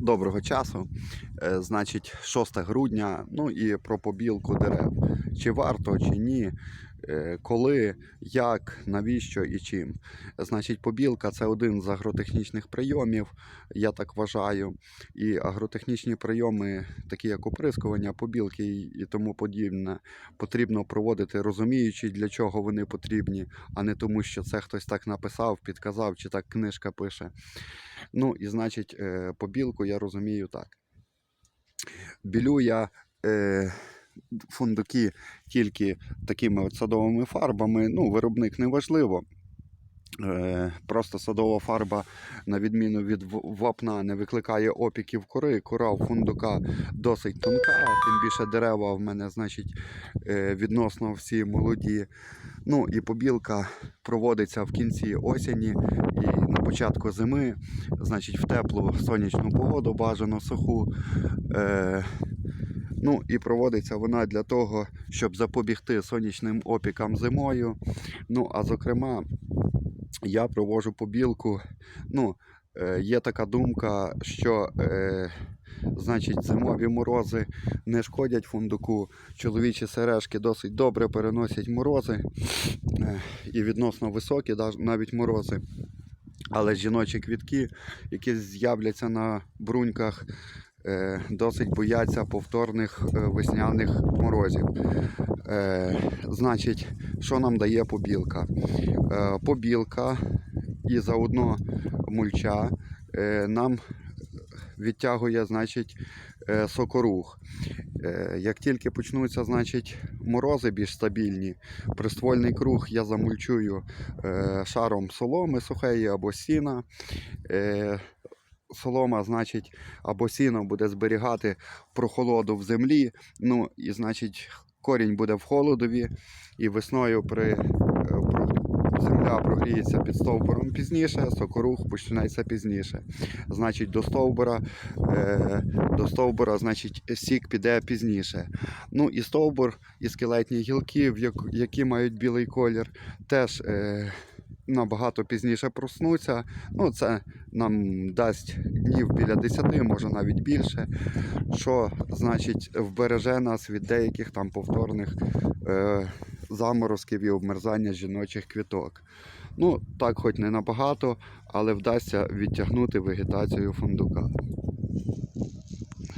Доброго часу. Е, Значить, 6 грудня. Ну і про побілку дерев. Чи варто, чи ні, коли, як, навіщо і чим. Значить, побілка це один з агротехнічних прийомів, я так вважаю. І агротехнічні прийоми, такі як оприскування, побілки і і тому подібне, потрібно проводити розуміючи, для чого вони потрібні, а не тому, що це хтось так написав, підказав, чи так книжка пише. Ну, і значить, е, побілку я розумію так. Білю я е, фундуки тільки такими от садовими фарбами. Ну, виробник не важливо. Е, Просто садова фарба, на відміну від вапна, не викликає опіків кори. Кора у фундука досить тонка, тим більше дерева в мене, значить, е, відносно всі молоді. Ну і побілка проводиться в кінці осені і на початку зими, значить, в теплу сонячну погоду, бажано суху. Е, ну і проводиться вона для того, щоб запобігти сонячним опікам зимою. Ну, а зокрема, я проводжу побілку. Ну, е, є така думка, що е, значить, зимові морози не шкодять фундуку. Чоловічі сережки досить добре переносять морози е, і відносно високі, навіть морози. Але жіночі квітки, які з'являться на бруньках, досить бояться повторних е, весняних морозів. Е, значить, що нам дає побілка? Е, побілка і заодно мульча е, нам відтягує, значить, е, сокорух. Е, Як тільки почнуться, значить, морози більш стабільні, приствольний круг я замульчую е, шаром соломи сухої або сіна. Е, Солома, значить, або сіно буде зберігати прохолоду в землі. Ну і значить, корінь буде в холодові, і весною при е, земля прогріється під стовбуром пізніше, сокорух почнеться пізніше. Значить, до стовбура, е, до стовбура, значить, сік піде пізніше. Ну і стовбур, і скелетні гілки, які мають білий колір, теж. Набагато пізніше проснуться. Ну, це нам дасть днів біля 10, може навіть більше. Що значить вбереже нас від деяких там повторних е, заморозків і обмерзання жіночих квіток. Ну, так, хоч не набагато, але вдасться відтягнути вегетацію фундука.